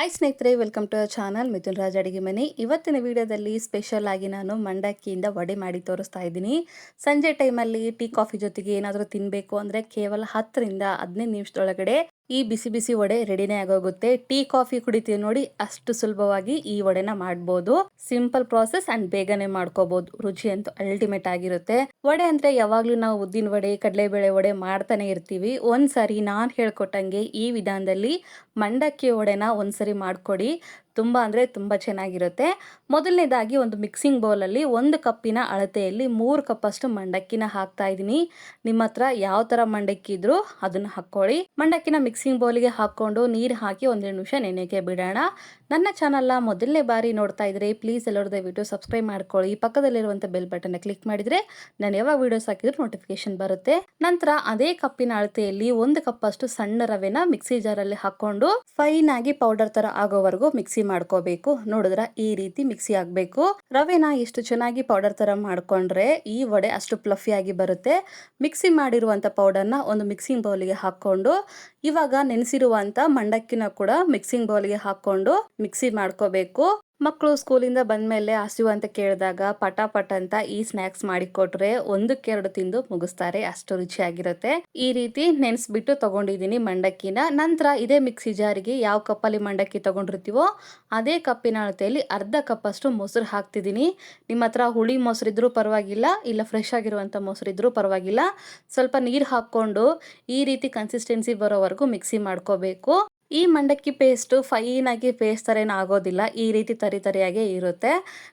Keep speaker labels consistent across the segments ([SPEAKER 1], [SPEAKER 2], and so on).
[SPEAKER 1] Hi ಸ್ನೇಹಿತರೆ welcome to our channel Mithun Raj ಅಡಿಗೆ ಮನೆ ಇವತ್ತಿನ ವಿಡಿಯೋದಲ್ಲಿ ಸ್ಪೆಷಲ್ ಆಗಿ ನಾನು ಮಂಡಕ್ಕಿಯಿಂದ ವಡೆ ಮಾಡಿ ತೋರಿಸ್ತಾ ಇದ್ದೀನಿ. ಸಂಜೆ ಟೈಮಲ್ಲಿ ಟೀ ಕಾಫಿ ಜೊತೆಗೆ ಏನಾದರೂ ತಿನ್ನಬೇಕು ಅಂದರೆ ಕೇವಲ ಹತ್ತರಿಂದ ಹದಿನೈದು ನಿಮಿಷದೊಳಗಡೆ ಈ ಬಿಸಿ ಬಿಸಿ ವಡೆ ರೆಡಿನೇ ಆಗೋಗುತ್ತೆ. ಟೀ, ಕಾಫಿ ಕುಡಿತೀವಿ ನೋಡಿ, ಅಷ್ಟು ಸುಲಭವಾಗಿ ಈ ವಡೆನ ಮಾಡ್ಬೋದು. ಸಿಂಪಲ್ ಪ್ರಾಸೆಸ್ ಅಂಡ್ ಬೇಗನೆ ಮಾಡ್ಕೋಬಹುದು ರುಚಿ ಅಂತೂ ಅಲ್ಟಿಮೇಟ್ ಆಗಿರುತ್ತೆ. ವಡೆ ಅಂದ್ರೆ ಯಾವಾಗ್ಲೂ ನಾವು ಉದ್ದಿನ ವಡೆ, ಕಡಲೆಬೇಳೆ ವಡೆ ಮಾಡ್ತಾನೆ ಇರ್ತೀವಿ. ಒಂದ್ಸರಿ ನಾನ್ ಹೇಳ್ಕೊಟ್ಟಂಗೆ ಈ ವಿಧಾನದಲ್ಲಿ ಮಂಡಕ್ಕಿ ವಡೆನ ಒಂದ್ಸರಿ ಮಾಡ್ಕೊಡಿ. ತುಂಬ ಅಂದರೆ ತುಂಬ ಚೆನ್ನಾಗಿರುತ್ತೆ. ಮೊದಲನೇದಾಗಿ ಒಂದು ಮಿಕ್ಸಿಂಗ್ ಬೌಲಲ್ಲಿ ಒಂದು ಕಪ್ಪಿನ ಅಳತೆಯಲ್ಲಿ ಮೂರು ಕಪ್ಪಷ್ಟು ಮಂಡಕ್ಕಿನ ಹಾಕ್ತಾ ಇದ್ದೀನಿ. ನಿಮ್ಮ ಹತ್ರ ಯಾವ ಥರ ಮಂಡಕ್ಕಿ ಇದ್ರೂ ಅದನ್ನು ಹಾಕ್ಕೊಳ್ಳಿ. ಮಂಡಕ್ಕಿನ ಮಿಕ್ಸಿಂಗ್ ಬೌಲಿಗೆ ಹಾಕ್ಕೊಂಡು ನೀರು ಹಾಕಿ ಒಂದೆರಡು ನಿಮಿಷ ನೆನೆಗೆ ಬಿಡೋಣ. ನನ್ನ ಚಾನಲ್ನ ಮೊದಲನೇ ಬಾರಿ ನೋಡ್ತಾ ಇದ್ರೆ ಪ್ಲೀಸ್ ಎಲ್ಲರೂ ದಯವಿಟ್ಟು ಸಬ್ಸ್ಕ್ರೈಬ್ ಮಾಡ್ಕೊಳ್ಳಿ. ಪಕ್ಕದಲ್ಲಿರುವಂಥ ಬೆಲ್ ಬಟನ್ನ ಕ್ಲಿಕ್ ಮಾಡಿದರೆ ನಾನು ಯಾವಾಗ ವೀಡಿಯೋಸ್ ಹಾಕಿದ್ರು ನೋಟಿಫಿಕೇಶನ್ ಬರುತ್ತೆ. ನಂತರ ಅದೇ ಕಪ್ಪಿನ ಅಳತೆಯಲ್ಲಿ ಒಂದು ಕಪ್ಪಷ್ಟು ಸಣ್ಣ ರವೆನ ಮಿಕ್ಸಿ ಜಾರಲ್ಲಿ ಹಾಕೊಂಡು ಫೈನ್ ಆಗಿ ಪೌಡರ್ ತರ ಆಗೋವರೆಗೂ ಮಿಕ್ಸಿ ಮಾಡ್ಕೋಬೇಕು. ನೋಡಿದ್ರ ಈ ರೀತಿ ಮಿಕ್ಸಿ ಆಗ್ಬೇಕು. ರವೆನ ಎಷ್ಟು ಚೆನ್ನಾಗಿ ಪೌಡರ್ ಥರ ಮಾಡಿಕೊಂಡ್ರೆ ಈ ವಡೆ ಅಷ್ಟು ಪ್ಲಫಿಯಾಗಿ ಬರುತ್ತೆ. ಮಿಕ್ಸಿ ಮಾಡಿರುವಂಥ ಪೌಡರ್ನ ಒಂದು ಮಿಕ್ಸಿಂಗ್ ಬೌಲಿಗೆ ಹಾಕ್ಕೊಂಡು, ಇವಾಗ ನೆನೆಸಿರುವಂಥ ಮಂಡಕ್ಕಿನ ಕೂಡ ಮಿಕ್ಸಿಂಗ್ ಬೌಲಿಗೆ ಹಾಕ್ಕೊಂಡು ಮಿಕ್ಸಿ ಮಾಡ್ಕೋಬೇಕು. ಮಕ್ಕಳು ಸ್ಕೂಲಿಂದ ಬಂದ್ಮೇಲೆ ಹಸಿವು ಅಂತ ಕೇಳಿದಾಗ ಪಟ ಪಟ ಅಂತ ಈ ಸ್ನಾಕ್ಸ್ ಮಾಡಿಕೊಟ್ರೆ ಒಂದಕ್ಕೆರಡು ತಿಂದು ಮುಗಿಸ್ತಾರೆ. ಅಷ್ಟು ರುಚಿಯಾಗಿರುತ್ತೆ. ಈ ರೀತಿ ನೆನೆಸ್ಬಿಟ್ಟು ತಗೊಂಡಿದ್ದೀನಿ ಮಂಡಕ್ಕಿನ. ನಂತರ ಇದೇ ಮಿಕ್ಸಿ ಜಾರಿಗೆ ಯಾವ ಕಪ್ಪಲ್ಲಿ ಮಂಡಕ್ಕಿ ತಗೊಂಡಿರ್ತೀವೋ ಅದೇ ಕಪ್ಪಿನ ಅಳತೆಯಲ್ಲಿ ಅರ್ಧ ಕಪ್ ಅಷ್ಟು ಮೊಸರು ಹಾಕ್ತಿದ್ದೀನಿ. ನಿಮ್ಮ ಹತ್ರ ಹುಳಿ ಮೊಸರಿದ್ರೂ ಪರವಾಗಿಲ್ಲ, ಇಲ್ಲ ಫ್ರೆಶ್ ಆಗಿರುವಂಥ ಮೊಸರಿದ್ರೂ ಪರವಾಗಿಲ್ಲ. ಸ್ವಲ್ಪ ನೀರು ಹಾಕ್ಕೊಂಡು ಈ ರೀತಿ ಕನ್ಸಿಸ್ಟೆನ್ಸಿ ಬರೋವರೆಗೂ ಮಿಕ್ಸಿ ಮಾಡ್ಕೋಬೇಕು. ಈ ಮಂಡಕ್ಕಿ ಪೇಸ್ಟು ಫೈನಾಗಿ ಪೇಸ್ಟ್ ಥರ ಆಗೋದಿಲ್ಲ. ಈ ರೀತಿ ತರಿ ತರಿಯಾಗೆ ಇರುತ್ತೆ.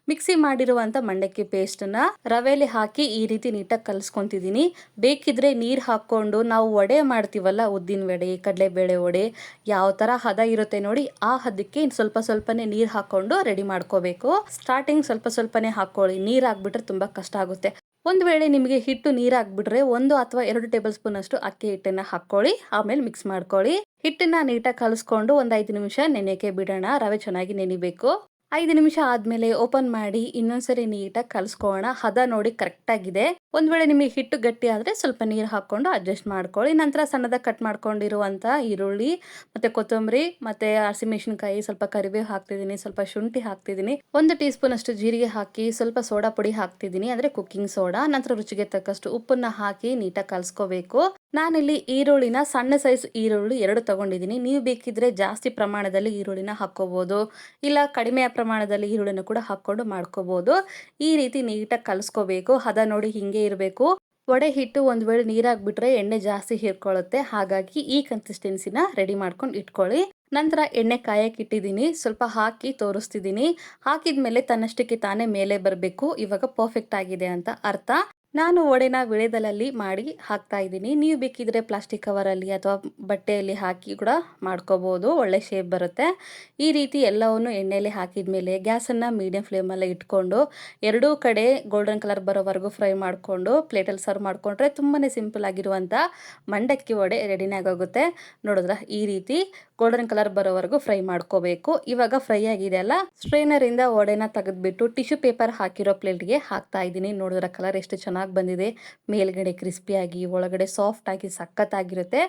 [SPEAKER 1] ಮಿಕ್ಸಿ ಮಾಡಿರುವಂಥ ಮಂಡಕ್ಕಿ ಪೇಸ್ಟನ್ನ ರವೆಯಲ್ಲಿ ಹಾಕಿ ಈ ರೀತಿ ನೀಟಾಗಿ ಕಲಿಸ್ಕೊತಿದ್ದೀನಿ ಬೇಕಿದ್ರೆ ನೀರು ಹಾಕ್ಕೊಂಡು ನಾವು ವಡೆ ಮಾಡ್ತೀವಲ್ಲ, ಉದ್ದಿನ ವಡೆ, ಕಡಲೆಬೇಳೆ ವಡೆ, ಯಾವ ಥರ ಹದ ಇರುತ್ತೆ ನೋಡಿ, ಆ ಹದಕ್ಕೆ ಸ್ವಲ್ಪ ಸ್ವಲ್ಪನೇ ನೀರು ಹಾಕ್ಕೊಂಡು ರೆಡಿ ಮಾಡ್ಕೋಬೇಕು. ಸ್ಟಾರ್ಟಿಂಗ್ ಸ್ವಲ್ಪ ಸ್ವಲ್ಪನೇ ಹಾಕ್ಕೊಳ್ಳಿ. ನೀರು ಹಾಕ್ಬಿಟ್ರೆ ತುಂಬ ಕಷ್ಟ ಆಗುತ್ತೆ. ಒಂದು ವೇಳೆ ನಿಮಗೆ ಹಿಟ್ಟು ನೀರು ಹಾಕ್ಬಿಟ್ರೆ ಒಂದು ಅಥವಾ ಎರಡು ಟೇಬಲ್ ಸ್ಪೂನ್ ಅಷ್ಟು ಅಕ್ಕಿ ಹಿಟ್ಟನ್ನು ಹಾಕ್ಕೊಳ್ಳಿ, ಆಮೇಲೆ ಮಿಕ್ಸ್ ಮಾಡ್ಕೊಳ್ಳಿ. ಹಿಟ್ಟನ್ನ ನೀಟಾಗಿ ಕಲಿಸ್ಕೊಂಡು ಒಂದು ಐದು ನಿಮಿಷ ನೆನೆಯೋಕೆ ಬಿಡೋಣ. ರವೆ ಚೆನ್ನಾಗಿ ನೆನಿಬೇಕು. ಐದು ನಿಮಿಷ ಆದ್ಮೇಲೆ ಓಪನ್ ಮಾಡಿ ಇನ್ನೊಂದ್ಸರಿ ನೀಟಾಗಿ ಕಲ್ಸ್ಕೊಳ್ಳೋಣ. ಹದ ನೋಡಿ ಕರೆಕ್ಟ್ ಆಗಿದೆ. ಒಂದ್ ವೇಳೆ ನಿಮಗೆ ಹಿಟ್ಟು ಗಟ್ಟಿ ಆದ್ರೆ ಸ್ವಲ್ಪ ನೀರು ಹಾಕೊಂಡು ಅಡ್ಜಸ್ಟ್ ಮಾಡ್ಕೊಳ್ಳಿ. ನಂತರ ಸಣ್ಣದಾಗಿ ಕಟ್ ಮಾಡ್ಕೊಂಡಿರುವಂತ ಈರುಳ್ಳಿ, ಮತ್ತೆ ಕೊತ್ತಂಬರಿ, ಮತ್ತೆ ಹಸಿಮೆಣಸಿನಕಾಯಿ ಸ್ವಲ್ಪ ಕರಿಬೇವು ಹಾಕ್ತಿದ್ದೀನಿ, ಸ್ವಲ್ಪ ಶುಂಠಿ ಹಾಕ್ತಿದ್ದೀನಿ. ಒಂದು ಟೀ ಸ್ಪೂನ್ ಅಷ್ಟು ಜೀರಿಗೆ ಹಾಕಿ ಸ್ವಲ್ಪ ಸೋಡಾ ಪುಡಿ ಹಾಕ್ತಿದ್ದೀನಿ. ಅಂದ್ರೆ ಕುಕ್ಕಿಂಗ್ ಸೋಡಾ ನಂತರ ರುಚಿಗೆ ತಕ್ಕಷ್ಟು ಉಪ್ಪನ್ನ ಹಾಕಿ ನೀಟಾಗಿ ಕಲ್ಸ್ಕೋಬೇಕು. ನಾನಿಲ್ಲಿ ಈರುಳ್ಳಿನ ಸಣ್ಣ ಸೈಜ್ ಈರುಳ್ಳಿ ಎರಡು ತಗೊಂಡಿದ್ದೀನಿ. ನೀವು ಬೇಕಿದ್ರೆ ಜಾಸ್ತಿ ಪ್ರಮಾಣದಲ್ಲಿ ಈರುಳ್ಳಿನ ಹಾಕ್ಕೋಬೋದು. ಇಲ್ಲ ಕಡಿಮೆ ಪ್ರಮಾಣದಲ್ಲಿ ಈರುಳ್ಳಿನ ಕೂಡ ಹಾಕ್ಕೊಂಡು ಮಾಡ್ಕೋಬೋದು. ಈ ರೀತಿ ನೀಟಾಗಿ ಕಲಿಸ್ಕೋಬೇಕು. ಹದ ನೋಡಿ ಹಿಂಗೆ ಇರಬೇಕು. ವಡೆ ಹಿಟ್ಟು ಒಂದು ವೇಳೆ ನೀರಾಗ್ಬಿಟ್ರೆ ಎಣ್ಣೆ ಜಾಸ್ತಿ ಹೀರ್ಕೊಳ್ಳುತ್ತೆ. ಹಾಗಾಗಿ ಈ ಕನ್ಸಿಸ್ಟೆನ್ಸಿನ ರೆಡಿ ಮಾಡ್ಕೊಂಡು ಇಟ್ಕೊಳ್ಳಿ. ನಂತರ ಎಣ್ಣೆ ಕಾಯಕ್ಕೆ ಇಟ್ಟಿದ್ದೀನಿ. ಸ್ವಲ್ಪ ಹಾಕಿ ತೋರಿಸ್ತಿದ್ದೀನಿ. ಹಾಕಿದ ತನ್ನಷ್ಟಕ್ಕೆ ತಾನೇ ಮೇಲೆ ಬರಬೇಕು. ಇವಾಗ ಪರ್ಫೆಕ್ಟ್ ಆಗಿದೆ ಅಂತ ಅರ್ಥ. ನಾನು ಒಡೆನ ವಿಳೆದಲಲ್ಲಿ ಮಾಡಿ ಹಾಕ್ತಾ ಇದ್ದೀನಿ. ನೀವು ಬೇಕಿದ್ರೆ ಪ್ಲಾಸ್ಟಿಕ್ ಕವರಲ್ಲಿ ಅಥವಾ ಬಟ್ಟೆಯಲ್ಲಿ ಹಾಕಿ ಕೂಡ ಮಾಡ್ಕೋಬೋದು. ಒಳ್ಳೆ ಶೇಪ್ ಬರುತ್ತೆ. ಈ ರೀತಿ ಎಲ್ಲವನ್ನು ಎಣ್ಣೆಯಲ್ಲಿ ಹಾಕಿದ ಮೇಲೆ ಗ್ಯಾಸನ್ನು ಮೀಡಿಯಂ ಫ್ಲೇಮಲ್ಲಿ ಇಟ್ಕೊಂಡು ಎರಡೂ ಕಡೆ ಗೋಲ್ಡನ್ ಕಲರ್ ಬರೋವರೆಗೂ ಫ್ರೈ ಮಾಡಿಕೊಂಡು ಪ್ಲೇಟಲ್ಲಿ ಸರ್ವ್ ಮಾಡಿಕೊಂಡ್ರೆ ತುಂಬಾ ಸಿಂಪಲ್ ಆಗಿರುವಂಥ ಮಂಡಕ್ಕಿ ವಡೆ ರೆಡಿನೇ ಆಗೋಗುತ್ತೆ. ನೋಡಿದ್ರ? ಈ ರೀತಿ ಗೋಲ್ಡನ್ ಕಲರ್ ಬರೋವರೆಗೂ ಫ್ರೈ ಮಾಡ್ಕೋಬೇಕು. ಇವಾಗ ಫ್ರೈ ಆಗಿದೆ ಅಲ್ಲ? ಸ್ಟ್ರೈನರಿಂದ ಒಡೆನ ತೆಗೆದ್ಬಿಟ್ಟು ಟಿಶ್ಯೂ ಪೇಪರ್ ಹಾಕಿರೋ ಪ್ಲೇಟ್ಗೆ ಹಾಕ್ತಾ ಇದ್ದೀನಿ. ನೋಡಿದ್ರ ಕಲರ್ ಎಷ್ಟು ಚೆನ್ನಾಗಿ ಚೆನ್ನಾಗಿ ಬಂದಿದೆ. ಮೇಲ್ಗಡೆ ಕ್ರಿಸ್ಪಿಯಾಗಿ ಒಳಗಡೆ ಸಾಫ್ಟ್ ಆಗಿ ಸಖತ್ತಾಗಿರುತ್ತೆ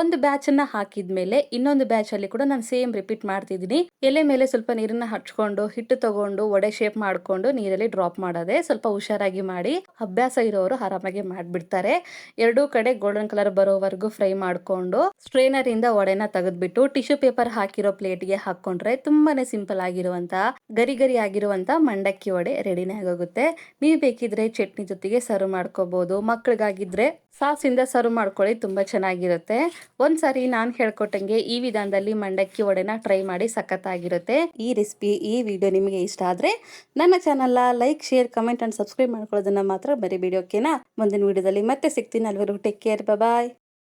[SPEAKER 1] ಒಂದು ಬ್ಯಾಚನ್ನು ಹಾಕಿದ ಮೇಲೆ ಇನ್ನೊಂದು ಬ್ಯಾಚಲ್ಲಿ ಕೂಡ ನಾನು ಸೇಮ್ ರಿಪೀಟ್ ಮಾಡ್ತಿದ್ದೀನಿ. ಎಲೆ ಮೇಲೆ ಸ್ವಲ್ಪ ನೀರನ್ನ ಹಚ್ಕೊಂಡು, ಹಿಟ್ಟು ತಗೊಂಡು ಒಡೆ ಶೇಪ್ ಮಾಡಿಕೊಂಡು ನೀರಲ್ಲಿ ಡ್ರಾಪ್ ಮಾಡೋದೇ ಸ್ವಲ್ಪ ಹುಷಾರಾಗಿ ಮಾಡಿ, ಅಭ್ಯಾಸ ಇರೋರು ಆರಾಮಾಗಿ ಮಾಡಿಬಿಡ್ತಾರೆ. ಎರಡೂ ಕಡೆ ಗೋಲ್ಡನ್ ಕಲರ್ ಬರೋವರೆಗೂ ಫ್ರೈ ಮಾಡಿಕೊಂಡು, ಸ್ಟ್ರೈನರ್ ಇಂದ ಒಡೆನ ತೆಗೆದ್ಬಿಟ್ಟು, ಟಿಶ್ಯೂ ಪೇಪರ್ ಹಾಕಿರೋ ಪ್ಲೇಟ್ಗೆ ಹಾಕೊಂಡ್ರೆ ತುಂಬಾನೇ ಸಿಂಪಲ್ ಆಗಿರುವಂತ ಗರಿ ಗರಿ ಆಗಿರುವಂತ ಮಂಡಕ್ಕಿ ವಡೆ ರೆಡಿನೇ ಆಗೋಗುತ್ತೆ. ನೀವು ಬೇಕಿದ್ರೆ ಚಟ್ನಿ ಜೊತೆಗೆ ಮಾಡ್ಕೋಬಹುದು ಮಕ್ಳಿಗಾಗಿದ್ರೆ ಸಾಸಿಂದ ಸರ್ವ್ ಮಾಡ್ಕೊಳ್ಳಿ ತುಂಬಾ ಚೆನ್ನಾಗಿರುತ್ತೆ. ಒಂದ್ಸರಿ ನಾನು ಹೇಳ್ಕೊಟ್ಟಂಗೆ ಈ ವಿಧಾನದಲ್ಲಿ ಮಂಡಕ್ಕಿ ಒಡೆನ ಟ್ರೈ ಮಾಡಿ ಸಖತ್ತಾಗಿರುತ್ತೆ. ಈ ರೆಸಿಪಿ, ಈ ವಿಡಿಯೋ ನಿಮಗೆ ಇಷ್ಟ ಆದ್ರೆ ನನ್ನ channel like, share, comment and subscribe ಮಾಡ್ಕೊಳ್ಳೋದನ್ನ ಮಾತ್ರ ಬರೀ ವಿಡಿಯೋಕೆನಾ ಮುಂದಿನ ವಿಡಿಯೋದಲ್ಲಿ ಮತ್ತೆ ಸಿಗ್ತೀನಿ. ಅಲ್ವರು ಟೇಕ್ ಕೇರ್ ಬಾಯ್